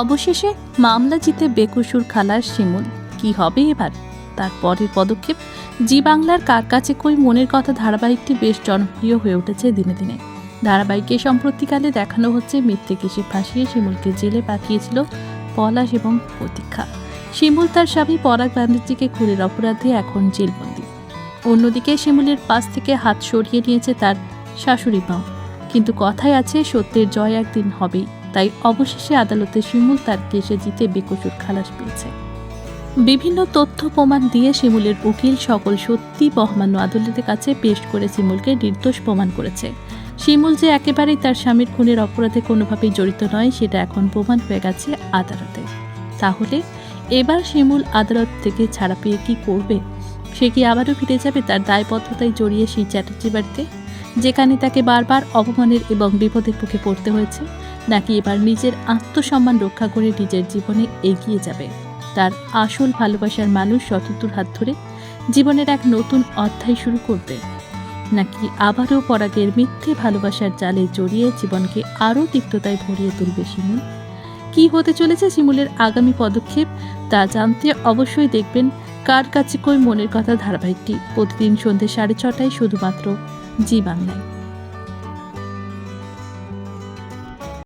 অবশেষে মামলা জিতে বেকসুর খালার শিমুল। কি হবে এবার? তার পরের পদক্ষেপ, জি বাংলার কার কাছে কই মনের কথা ধারাবাহিকটি বেশ জনপ্রিয় হয়ে উঠেছে দিনে দিনে। ধারাবাহিকে সম্প্রতিকালে দেখানো হচ্ছে মিথ্যে কেসে ফাঁসিয়ে শিমুলকে জেলে পাঠিয়েছিল পলাশ এবং প্রতীক্ষা। শিমুল তার স্বামী পরাগ ব্যানার্জিকে খুনের অপরাধে এখন জেলবন্দি। অন্যদিকে শিমুলের পাশ থেকে হাত সরিয়ে নিয়েছে তার শাশুড়ি মাও কিন্তু কথায় আছে সত্যের জয় একদিন হবেই। তাই অবশেষে আদালতে শিমুল তার কেসে জিতে বেকসুর খালাস পেয়েছে। বিভিন্ন তথ্য প্রমাণ দিয়ে শিমুলের উকিল সকল সত্যি বহমান্য আদালতের কাছে পেশ করে শিমুলকে নির্দোষ প্রমাণ করেছে। শিমুল যে একেবারেই তার স্বামীর খুনের অপরাধে কোনোভাবেই জড়িত নয়, সেটা এখন প্রমাণ হয়ে গেছে আদালতে। তাহলে এবার শিমুল আদালত থেকে ছাড়া পেয়ে কি করবে? সে কি আবারও ফিরে যাবে তার দায়বদ্ধতায় জড়িয়ে সেই চ্যাটার্জি বাড়িতে? যেখানে তাকে বারবার অপমানের এবং বিপদের মুখে পড়তে হয়েছে, নাকি এবার নিজের আত্মসম্মান রক্ষা করে নিজের জীবনে এগিয়ে যাবে। তার আসল ভালোবাসার মানুষ শতদূর হাত ধরে জীবনের এক নতুন অধ্যায় শুরু করবে। নাকি আবারও পরাগের মিথ্যে ভালোবাসার জালে জড়িয়ে জীবনকে আরও তিক্ততায় ভরিয়ে তুলবে শিমুল? কি হতে চলেছে শিমুলের আগামী পদক্ষেপ, তা জানতে অবশ্যই দেখবেন কার কাছে কই মনের কথা ধারাবাহিকটি? প্রতিদিন সন্ধ্যে সাড়ে ছটায় শুধুমাত্র জি বাংলায়।